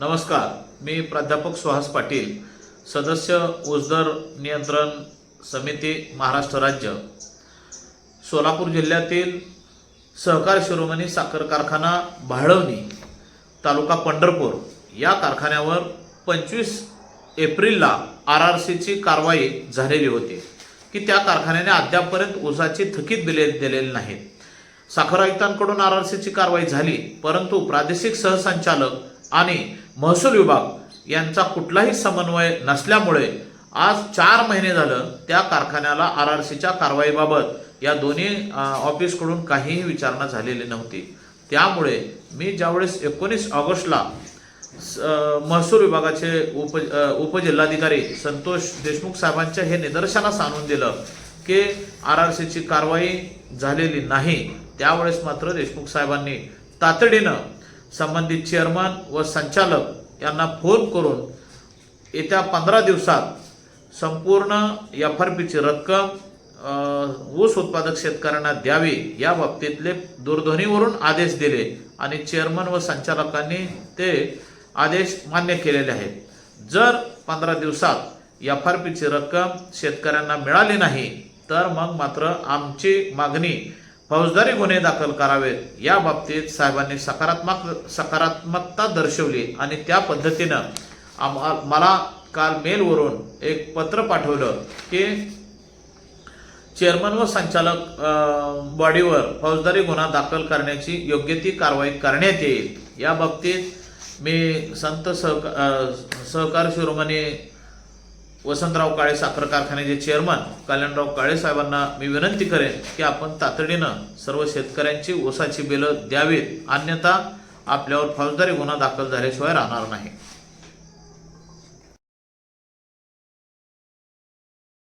नमस्कार मी प्राध्यापक सुहास पाटील सदस्य ऊसदर नियंत्रण समिती महाराष्ट्र राज्य. सोलापूर जिल्ह्यातील सहकार शिरोमणी साखर कारखाना भाळवणी तालुका पंढरपूर या कारखान्यावर पंचवीस एप्रिलला आर आर सीची कारवाई झालेली होती की त्या कारखान्याने अद्यापपर्यंत ऊसाची थकीत बिले दिलेली नाहीत. साखर आयुक्तांकडून आर आर सीची कारवाई झाली परंतु प्रादेशिक सहसंचालक आणि महसूल विभाग यांचा कुठलाही समन्वय नसल्यामुळे आज चार महिने झालं त्या कारखान्याला आर आर सीच्या कारवाईबाबत या दोन्ही ऑफिसकडून काहीही विचारणा झालेली नव्हती. त्यामुळे मी ज्यावेळेस एकोणीस ऑगस्टला स- महसूल विभागाचे उप उपजिल्हाधिकारी संतोष देशमुख साहेबांच्या हे निदर्शनास आणून दिलं की आर आर सीची कारवाई झालेली नाही त्यावेळेस मात्र देशमुख साहेबांनी तातडीनं संबंधित चेअरमन व संचालक यांना फोन करून येत्या पंधरा दिवसात संपूर्ण एफ आर पीची रक्कम ऊस उत्पादक शेतकऱ्यांना द्यावी या बाबतीतले दूरध्वनीवरून आदेश दिले आणि चेअरमन व संचालकांनी ते आदेश मान्य केलेले आहेत. जर पंधरा दिवसात एफ आर पीची रक्कम शेतकऱ्यांना मिळाली नाही तर मग मात्र आमची मागणी फौजदारी गुन्हे दाखल करावेत. या बाबतीत साहेबांनी सकारात्मक सकारात्मकता दर्शवली आणि त्या पद्धतीनं आम्हा मला काल मेलवरून एक पत्र पाठवलं की चेअरमन व संचालक बॉडीवर फौजदारी गुन्हा दाखल करण्याची योग्य ती कारवाई करण्यात येईल. या बाबतीत मी संत सहका सहकार शिरोमणी वसंतराव काळे साखर कारखान्याचे चेअरमन कल्याणराव काळे साहेबांना मी विनंती करेन की आपण तातडीनं सर्व शेतकऱ्यांची ऊसाची बिलं द्यावीत अन्यथा आपल्यावर फौजदारी गुन्हा दाखल झाल्याशिवाय राहणार नाही.